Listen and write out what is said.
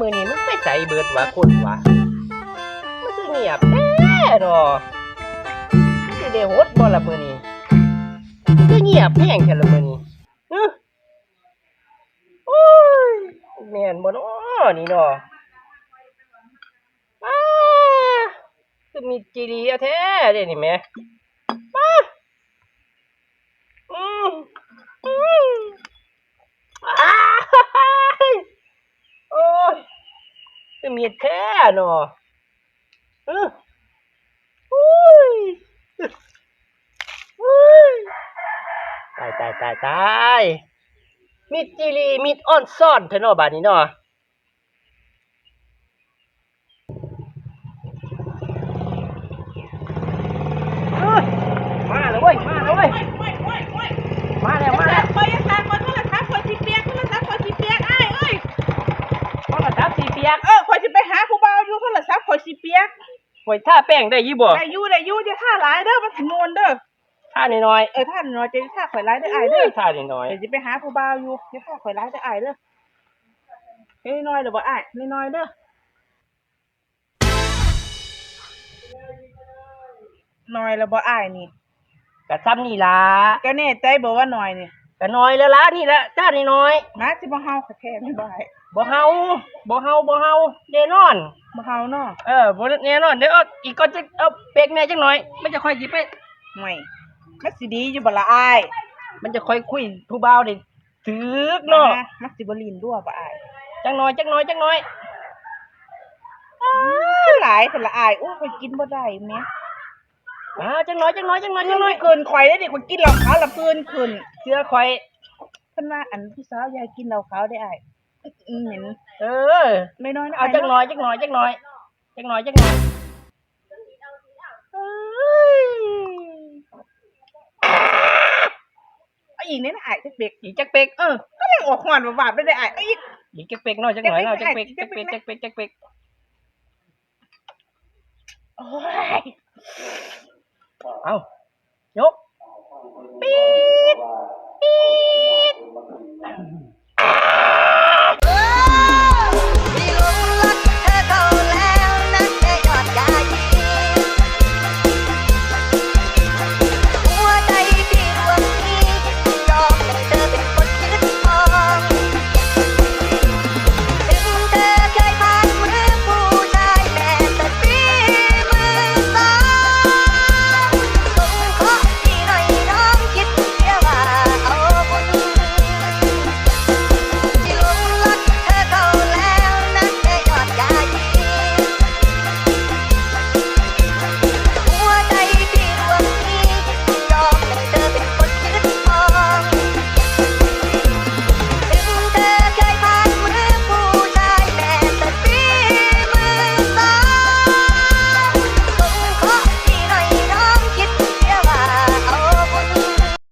มือนี่มันไม่ใสเบิดวะคนวะมันคือเงียบแท้ดอมันสิได้ฮดบ่ละมือนี้มันคือเงียบแห้งแท้ละมือนี้โอ้ยแม่นบ่เนาะนี่เนาะอ้าคือมีจีรีอะแท้เด้นี่แหม่มาอืมอืมอ้ายโอ้ย มีแท้เนาะอื้ออุ้ยอุ้ยตายตายตายตายมีดจีรีมีดอ้อนซ่อนเถอะเนาะบาดนี้เนาะ เอ้ยมาแล้วเว้ย มาแล้วเว้ย มาแล้ว มาแล้ว คอยจะทานคนโทรศัพท์คอยสิเปียกโทรศัพท์คอยสิเปียกอ้ายเอ้ย โทรศัพท์สีเปียก เออคอยสิไปหาผู้บ่าวอยู่โทรศัพท์คอยสิเปียก หวยท่าแป้งได้ยี่บ่ได้อยู่ได้อยู่จะท่าหลายเด้อมันสิมวนเด้อท่าน้อยเออท่านน้อยจะท่าข่อยหลายๆเด้ออ้ายเด้อท่าน้อยเดี๋ยวสิไปหาผู้บ่าวอยู่จะท่าข่อยหลายเด้ออ้ายเด้อเฮ้ยน้อยเด้อบ่อ้ายน้อยๆเด้อน้อยแล้วบ่อ้ายนี่ๆกะซ้ำนี่ล่ะก็แน่ใจบ่ว่าน้อยนี่กะน้อยแล้วล่ะนี่ละท่าน้อยมาสิบ่เฮาแท้ๆไม่บ่อ้ายๆ บ่เฮาบ่เฮาบ่เฮาแน่นอน บ่เฮาเนาะเออบ่แน่นอนเดี๋ยวเอาอีกก่อนจะเอาเป๊กแม่จังหน่อย มันจะค่อยสิไปห่วยมันสิดีอยู่บ่ล่ะอ้าย มันจะค่อยคุยผู้บ่าวได้ถึกเนาะมันสิบ่ลีนรั่วบ่อ้าย จังหน่อยจังหน่อยจังหน่อยคือหลายแต่ละอายโอ้ยข่อยกินบ่ได้แม่อ่าจังหน่อยจังหน่อยจังหน่อยจังหน่อยเกินข่อยได้ดิข่อยกินเหล้าขาวและเกินขึ้นเสื้อข่อยเพิ่นว่าอันผู้สาวยายกินเหล้าขาวได้อาย อืมเหม็นเออ ไม่น้อยๆนะเอาจังหน่อยจังหน่อยจังหน่อยจังหน่อยจังหน่อยเอ้ยเอาอีกนี่นะอายจักเบกอีกจักเป็กเออก็ยังออกหวานบาดๆไปได้อายเอาอีกอีกจักเป็กหน่อยจักหน่อยหน่อยจักเป็กจัจักกเป็เป็กกจักเป็กจักเป็กโอ้ยเอายกปี๊ดปี๊ด